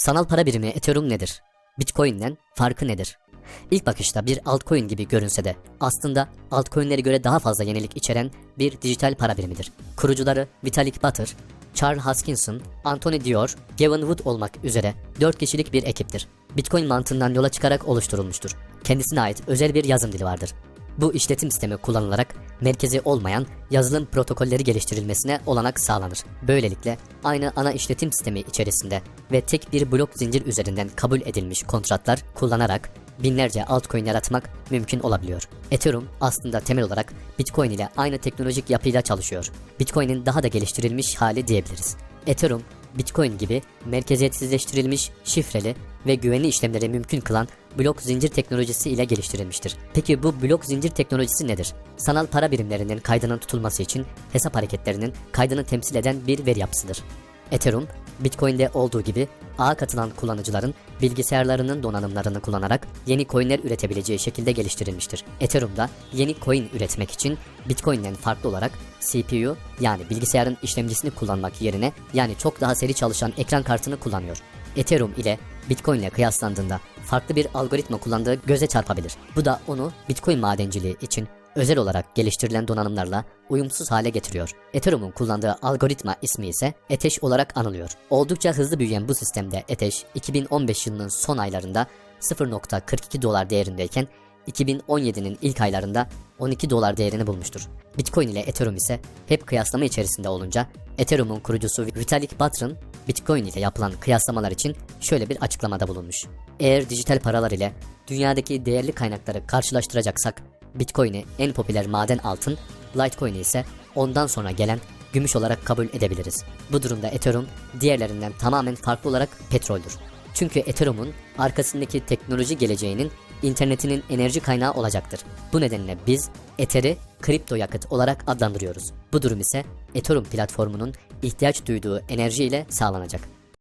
Sanal para birimi Ethereum nedir? Bitcoin'den farkı nedir? İlk bakışta bir altcoin gibi görünse de aslında altcoin'lere göre daha fazla yenilik içeren bir dijital para birimidir. Kurucuları Vitalik Buterin, Charles Hoskinson, Anthony Dior, Gavin Wood olmak üzere 4 kişilik bir ekiptir. Bitcoin mantığından yola çıkarak oluşturulmuştur. Kendisine ait özel bir yazım dili vardır. Bu işletim sistemi kullanılarak merkezi olmayan yazılım protokolleri geliştirilmesine olanak sağlanır. Böylelikle aynı ana işletim sistemi içerisinde ve tek bir blok zincir üzerinden kabul edilmiş kontratlar kullanarak binlerce altcoin yaratmak mümkün olabiliyor. Ethereum aslında temel olarak Bitcoin ile aynı teknolojik yapıyla çalışıyor. Bitcoin'in daha da geliştirilmiş hali diyebiliriz. Ethereum, Bitcoin gibi merkeziyetsizleştirilmiş, şifreli ve güvenli işlemleri mümkün kılan blok zincir teknolojisi ile geliştirilmiştir. Peki bu blok zincir teknolojisi nedir? Sanal para birimlerinin kaydının tutulması için hesap hareketlerinin kaydını temsil eden bir veri yapısıdır. Ethereum, Bitcoin'de olduğu gibi ağa katılan kullanıcıların bilgisayarlarının donanımlarını kullanarak yeni coinler üretebileceği şekilde geliştirilmiştir. Ethereum'da yeni coin üretmek için Bitcoin'den farklı olarak CPU yani bilgisayarın işlemcisini kullanmak yerine yani çok daha seri çalışan ekran kartını kullanıyor. Ethereum ile Bitcoin ile kıyaslandığında farklı bir algoritma kullandığı göze çarpabilir. Bu da onu Bitcoin madenciliği için özel olarak geliştirilen donanımlarla uyumsuz hale getiriyor. Ethereum'un kullandığı algoritma ismi ise Eteş olarak anılıyor. Oldukça hızlı büyüyen bu sistemde Eteş 2015 yılının son aylarında 0.42 dolar değerindeyken 2017'nin ilk aylarında 12 dolar değerini bulmuştur. Bitcoin ile Ethereum ise hep kıyaslama içerisinde olunca Ethereum'un kurucusu Vitalik Buterin Bitcoin ile yapılan kıyaslamalar için şöyle bir açıklamada bulunmuş. Eğer dijital paralar ile dünyadaki değerli kaynakları karşılaştıracaksak Bitcoin'i en popüler maden altın, Litecoin'i ise ondan sonra gelen gümüş olarak kabul edebiliriz. Bu durumda Ethereum diğerlerinden tamamen farklı olarak petroldür. Çünkü Ethereum'un arkasındaki teknoloji geleceğinin internetinin enerji kaynağı olacaktır. Bu nedenle biz Ether'i kripto yakıt olarak adlandırıyoruz. Bu durum ise Ethereum platformunun ihtiyaç duyduğu enerji ile sağlanacak.